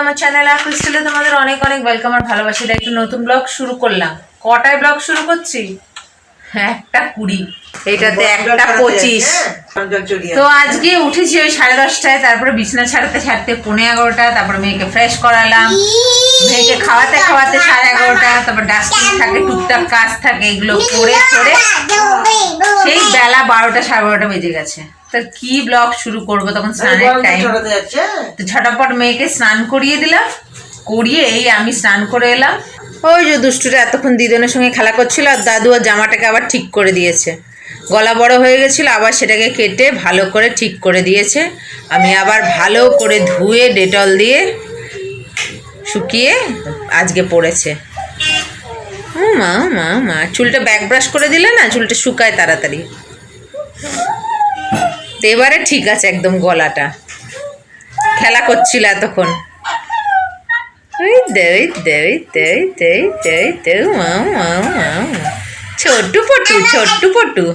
আমার চ্যানেলে স্টিলে তোমাদের অনেক অনেক ওয়েলকাম আর ভালোবাসি একটু নতুন ব্লগ শুরু করলাম। কটায় ব্লগ শুরু করছি? একটা কুড়ি। এইটাতে একটা পঁচিশ। তো আজকে উঠেছি ওই সাড়ে দশটায় তারপরে বিছানা ছাড়তে ছাড়তে পৌনে এগারোটা তারপরে মেয়েকে ফ্রেশ করালাম মেয়েকে খাওয়াতে খাওয়াতে সাড়ে এগারোটা তারপর ডাস্টবিন থাকে টুকটাক কাজ থাকে এগুলো করে করে। সেই বেলা বারোটা সাড়ে বারোটা বেজে গেছে। তো কি ব্লগ শুরু করব? তখন স্নানের টাইম তো ঝটাপট মেয়েকে স্নান করিয়ে দিলাম। করিয়ে এই আমি স্নান করে এলাম। ওই যে দুষ্টুটা এতক্ষণ দিদনের সঙ্গে খেলা করছিল আর দাদু আর জামাটাকে আবার ঠিক করে দিয়েছে। গলা বড় হয়ে গেছিল আবার সেটাকে কেটে ভালো করে ঠিক করে দিয়েছে। আমি আবার ভালো করে ধুয়ে ডেটল দিয়ে শুকিয়ে আজকে পড়েছে। ও মা মা মা চুলটা ব্যাক ব্রাশ করে দিলে না, চুলটা শুকায় তাড়াতাড়ি। তো এবারে ঠিক আছে একদম গলাটা। খেলা করছিল এতক্ষণ। ছোট্টু পটু ছোট্টু পটু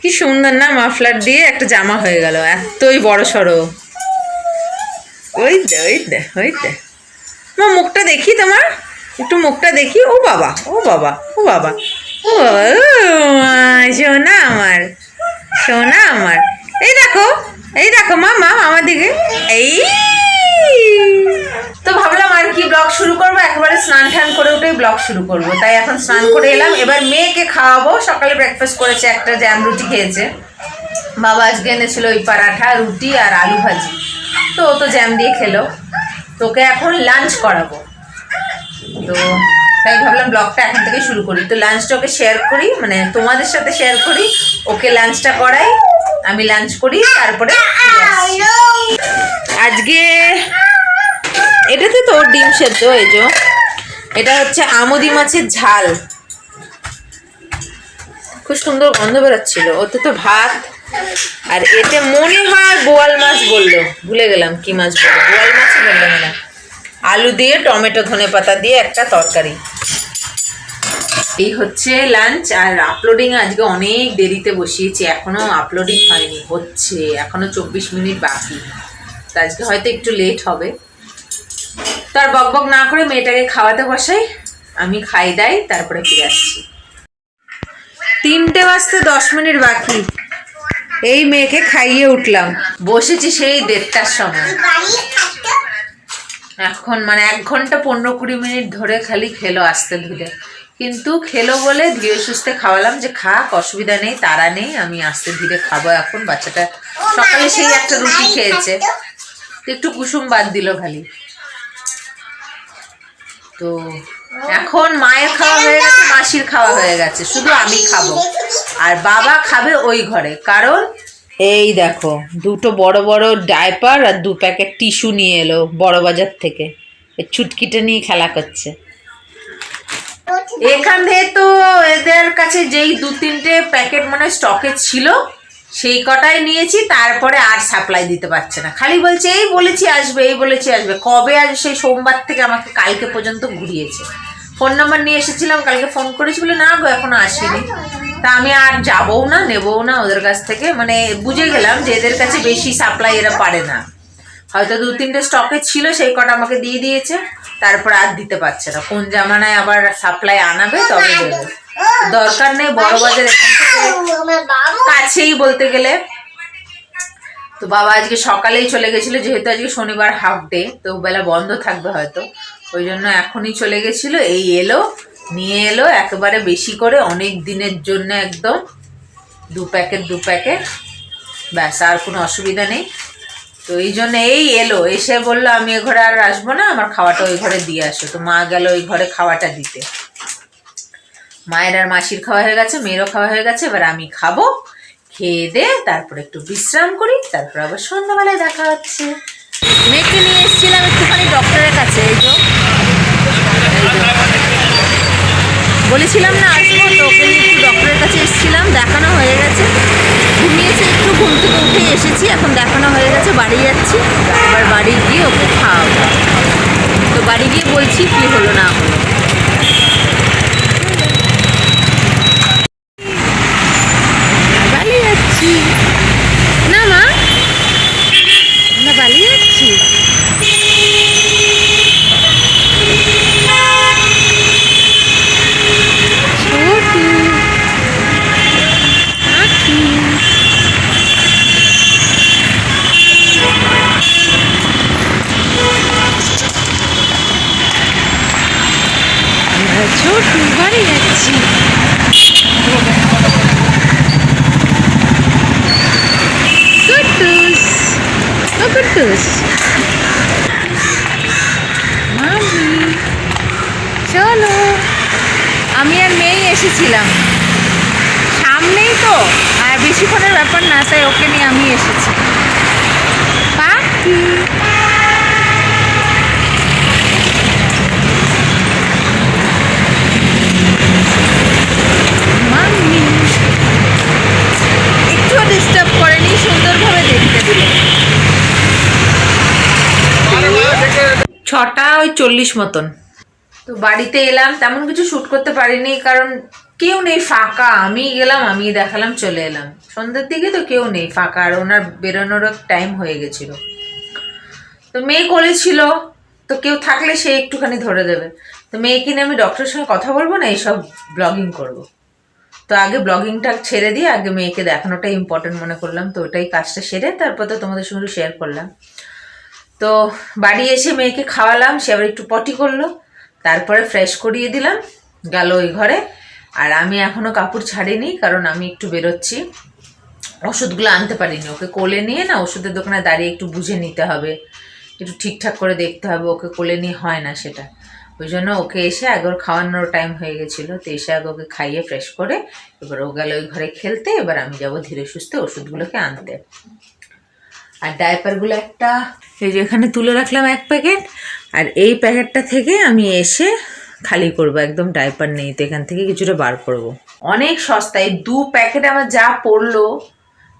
কি সুন্দর না মাফলার দিয়ে একটা জামা হয়ে গেল, এতই বড় সড়ো। ওই দে ওই দে ওই দে। মা, মুখটা দেখি তোমার। একটু মুখটা দেখি। ও বাবা ও বাবা ও বাবা। ও সোনা আমার সোনা আমার। এই দেখো এই দেখো মা মা আমার দিকে। এই। তো ভাবলাম আর কি ব্লগ শুরু করব? একেবারে স্নান টান করে উঠেই ব্লগ শুরু করব। তাই এখন স্নান করে এলাম। এবার মেয়েকে খাওয়াবো। সকালে ব্রেকফাস্ট করেছে, একটা জ্যাম রুটি খেয়েছে। বাবা আজকে এনেছিল ওই পরাঠা, রুটি আর আলু ভাজি। তো ও তো জ্যাম দিয়ে খেলো। তোকে এখন লাঞ্চ করাবো। তো তাই ভাবলাম ব্লগটা এখন থেকে শুরু করি। তো লাঞ্চটা ওকে শেয়ার করি মানে তোমাদের সাথে শেয়ার করি। ওকে লাঞ্চটা করাই, আমি লাঞ্চ করি, তারপরে আজকে এটাতে তো ডিম সেদ্ধ এই যে। এটা হচ্ছে আমদি মাছের ঝাল। খুব সুন্দর গন্ধ বেরোচ্ছিল। ওতে তো ভাত, আর এতে মনে হয় বোয়াল মাছ বলল। ভুলে গেলাম কি মাছ বলল। বোয়াল মাছ বলল না আলু দিয়ে টমেটো, ধনে পাতা দিয়ে একটা তরকারি। এই হচ্ছে লাঞ্চ আর আপলোডিং আজকে অনেক দেরিতে বসিয়েছি, এখনও আপলোডিং হয়নি, হচ্ছে, এখনও চব্বিশ মিনিট বাকি। তো আজকে হয়তো একটু লেট হবে। তার বক বক না করে মেয়েটাকে খাওয়াতে বসাই, আমি খাই দাই, তারপরে ফিরে আসছি। তিনটে বাজতে দশ মিনিট বাকি। এই মেয়েকে খাইয়ে উঠলাম। বসেছি সেই দেড়টার সময়। এখন মানে এক ঘণ্টা পনেরো কুড়ি মিনিট ধরে খালি খেলো আসতে ধীরে। কিন্তু খেলো বলে ধীরে সুস্থে খাওয়ালাম যে খাক, অসুবিধা নেই তারা নেই, আমি আস্তে ধীরে খাব এখন। বাচ্চাটা সকালে সেই একটা রুটি খেয়েছে। একটু কুসুম বাদ দিল খালি। তো এখন মায়ের খাওয়া হয়ে গেছে, মাসির খাওয়া হয়ে গেছে, শুধু আমি খাব। আর বাবা খাবে ওই ঘরে। কারণ এই দেখো, দুটো বড় বড় ডাইপার আর দু প্যাকেট টিস্যু নিয়ে এলো বড় বাজার থেকে ছুটকিটা নিয়ে খেলা করছে। এখান থেকে তো এদের কাছে যেই দু তিনটে প্যাকেট মানে স্টকে ছিল, সেই কটাই নিয়েছি, তারপরে আর সাপ্লাই দিতে পারছে না। খালি বলছে, এই বলেছি আসবে, এই বলেছি আসবে। কবে আজ সেই সোমবার থেকে আমাকে কালকে পর্যন্ত ঘুরিয়েছে। ফোন নাম্বার নিয়ে এসেছিলাম, কালকে ফোন করেছি বলে, না গো, এখনও আসেনি। তা আমি আর যাবও না, নেবও না ওদের কাছ থেকে। মানে বুঝে গেলাম যে এদের কাছে বেশি সাপ্লাই এরা পারে না। হয়তো দু তিনটে স্টকে ছিল, সেই কটা আমাকে দিয়ে দিয়েছে। তারপর আর দিতে পারছে না। কোন জামানায় আবার সাপ্লাই আনাবে, তবে দেবে। দরকার নেই, বড় বাজার কাছেই বলতে গেলে। তো বাবা আজকে সকালেই চলে গেছিল, যেহেতু আজকে শনিবার হাফ ডে তো বেলা বন্ধ থাকবে হয়তো। ওই জন্য এখনই চলে গেছিল, এই এলো। নিয়ে এলো একেবারে বেশি করে, অনেক দিনের জন্য একদম দু প্যাকেট দু প্যাকেট। ব্যাস, আর কোনো অসুবিধা নেই। তো এই জন্য এই এলো, এসে বলল, আমি এ ঘরে আর আসব না, আমার খাওয়াটা ওই ঘরে দিয়ে আসো। তো মা গেল ওই ঘরে খাওয়াটা দিতে। মায়ের আর মাসির খাওয়া হয়ে গেছে, মেয়েরও খাওয়া হয়ে গেছে, এবার আমি খাব, খেয়ে দে তারপর একটু বিশ্রাম করি, তারপর আবার সন্ধ্যাবেলায় দেখা হচ্ছে। মেয়েকে নিয়ে এসেছিলাম একটুখানি ডক্টরের কাছে এই তো এই তো। বলেছিলাম না আসব তো নিয়ে একটু ডক্টরের কাছে এসেছিলাম, দেখানো হয়ে গেছে। ঘুমিয়েছে, একটু ঘুম থেকে উঠে এসেছি, এখন দেখানো হয়ে গেছে, বাড়ি যাচ্ছি। এবার বাড়ি গিয়ে ওকে খাওয়াবো। তো বাড়ি গিয়ে বলছি কি হলো না হলো পালিয়ে যাচ্ছি না মা আমরা পালিয়ে যাচ্ছি কুট্টুস মামি চলো। আমি আর মেয়েই এসেছিলাম। সামনেই তো। আর বেশিক্ষণের ব্যাপার না, তাই ওকে নিয়ে আমি এসেছি। পাখি ছটা ওই চল্লিশ মতন। তো বাড়িতে এলাম, তেমন কিছু শ্যুট করতে পারিনি, কারণ কেউ নেই ফাঁকা। আমি গেলাম, আমি দেখালাম, চলে এলাম। সন্ধ্যের দিকে তো কেউ নেই ফাঁকা, আর ওনার বেরোনোরও টাইম হয়ে গেছিল। তো মেয়ে কোলে ছিল, তো কেউ থাকলে সে একটুখানি ধরে দেবে। তো মেয়েকে নিয়ে আমি ডক্টরের সঙ্গে কথা বলব না, এইসব ব্লগিং করব। তো আগে ব্লগিংটা ছেড়ে দিয়ে, আগে মেয়েকে দেখানোটা ইম্পর্টেন্ট মনে করলাম। তো ওটাই কাজটা সেরে, তারপর তো তোমাদের সঙ্গে শেয়ার করলাম। তো বাড়ি এসে মেয়েকে খাওয়ালাম, সে আবার একটু পটি করল, তারপরে ফ্রেশ করিয়ে দিলাম, গেল ওই ঘরে। আর আমি এখনও কাপড় ছাড়িনি, কারণ আমি একটু বেরোচ্ছি। ওষুধগুলো আনতে পারিনি, ওকে কোলে নিয়ে না ওষুধের দোকানে দাঁড়িয়ে একটু বুঝে নিতে হবে, একটু ঠিকঠাক করে দেখতে হবে, ওকে কোলে নিয়ে হয় না সেটা। ওই জন্য ওকে এসে আগে ওর খাওয়ানোর টাইম হয়ে গেছিল, তো এসে আগে ওকে খাইয়ে ফ্রেশ করে, এবার ও গেল ওই ঘরে খেলতে, এবার আমি যাব ধীরে সুস্থে ওষুধগুলোকে আনতে। আর ডাইপারগুলো একটা। এই যে এখানে তুলে রাখলাম এক প্যাকেট, আর এই প্যাকেটটা থেকে আমি এসে খালি করব, একদম ডাইপার নেই, তো এখান থেকে কিছুটা বার করব। অনেক সস্তা এই দু প্যাকেট আমার যা পড়ল,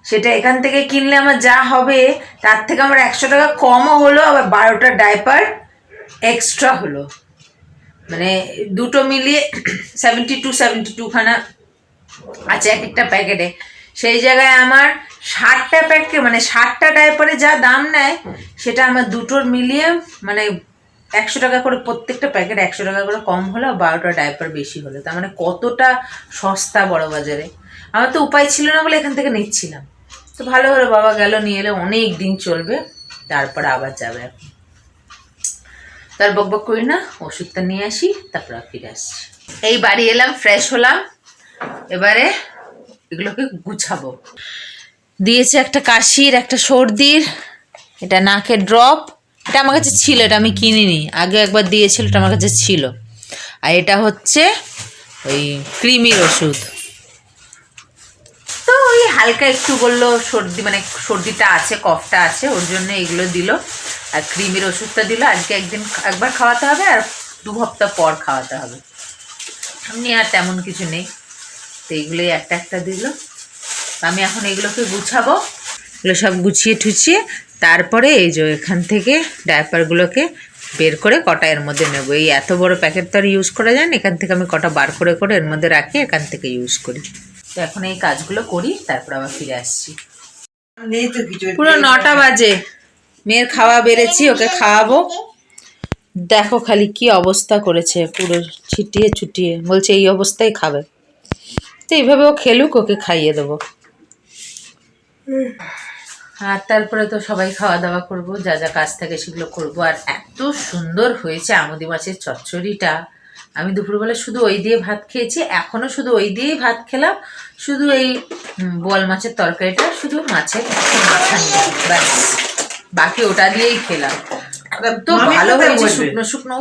সেটা এখান থেকে কিনলে আমার যা হবে, তার থেকে আমার একশো টাকা কমও হলো, আবার বারোটা ডাইপার এক্সট্রা হলো। মানে দুটো মিলিয়ে সেভেন্টি টু সেভেন্টি টুখানা আছে এক একটা প্যাকেটে। সেই জায়গায় আমার ষাটটা প্যাকেট মানে ষাটটা ডাইপারে যা দাম নেয়, সেটা আমার দুটোর মিলিয়ে মানে একশো টাকা করে প্রত্যেকটা প্যাকেট একশো টাকা করে কম হলো বারোটা ডাইপার বেশি হলো। তার মানে কতটা সস্তা বড় বাজারে। আমার তো উপায় ছিল না বলে এখান থেকে নিচ্ছিলাম। তো ভালো হলো, বাবা গেল, নিয়ে এলে, অনেক দিন চলবে, তারপর আবার যাবে এখন। তার বক বক করি না, ওষুধটা নিয়ে আসি, তারপর ফিরে আসছি। এই বাড়ি এলাম ফ্রেশ হলাম, এবারে এগুলোকে গুছাবো। দিয়েছে একটা কাশির, একটা সর্দির, এটা নাকের ড্রপ এটা আমার কাছে ছিল, এটা আমি কিনিনি। আগে একবার দিয়েছিল, এটা আমার কাছে ছিল। আর এটা হচ্ছে ওই ক্রিমির ওষুধ। তো ওই হালকা একটু বলল, সর্দি মানে সর্দিটা আছে, কফটা আছে, ওর জন্য এগুলো দিল। আর ক্রিমির ওষুধটা দিল। আজকে একদিন একবার খাওয়াতে হবে আর দু সপ্তাহ পর খাওয়াতে হবে। এমনি আর তেমন কিছু নেই। তো এইগুলোই একটা একটা দিল। আমি এখন এগুলোকে গুছাবো। এগুলো সব গুছিয়ে ঠুছিয়ে তারপরে এই যে এখান থেকে ডায়াপারগুলোকে বের করে কটা এর মধ্যে নেব। এই এত বড় প্যাকেট তো আর ইউজ করা যায় না, এখান থেকে আমি কটা বার করে করে এর মধ্যে রাখি, এখান থেকে ইউজ করি। তো এখন এই কাজগুলো করি, তারপর আবার ফিরে আসছি। পুরো নটা বাজে। মেয়ের খাওয়া বেড়েছি, ওকে খাওয়াবো। দেখো খালি কি অবস্থা করেছে, পুরো ছিটিয়ে ছুটিয়ে। বলছে এই অবস্থায় খাবে। তো এইভাবে ও খেলুক, ওকে খাইয়ে দেবো। আর তারপরে তো সবাই খাওয়া দাওয়া করব যা যা কাজ থাকে সেগুলো করব। আর এত সুন্দর হয়েছে আমুদি মাছের চচ্চড়িটা। আমি দুপুরবেলা শুধু ওই দিয়ে ভাত খেয়েছি এখনও শুধু ওই দিয়েই ভাত খেলাম। শুধু এই বোয়াল মাছের তরকারিটা শুধু মাছের মাথা নিয়ে ব্যাস। বাকি ওটা দিয়েই খেলাম। তো ভালো হয়েছে শুকনো শুকনো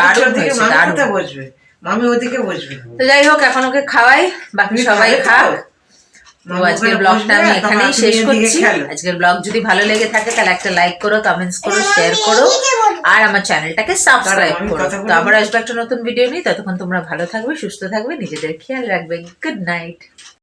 দারুণ হয়েছে দারুণ। বসবে? মামি ওদিকে বসবে। তো যাই হোক এখন ওকে খাওয়াই বাকি সবাই খাক। তো আজকের ব্লগটা আমি এখানেই শেষ করছি। আজকের ব্লগ যদি ভালো লেগে থাকে তাহলে একটা লাইক করো কমেন্টস করো শেয়ার করো আর আমার চ্যানেলটাকে সাবস্ক্রাইব করো। তো। আবার আসবে একটা নতুন ভিডিও নিয়ে। ততক্ষণ তোমরা ভালো থাকবে সুস্থ থাকবে নিজেদের খেয়াল রাখবে। Good night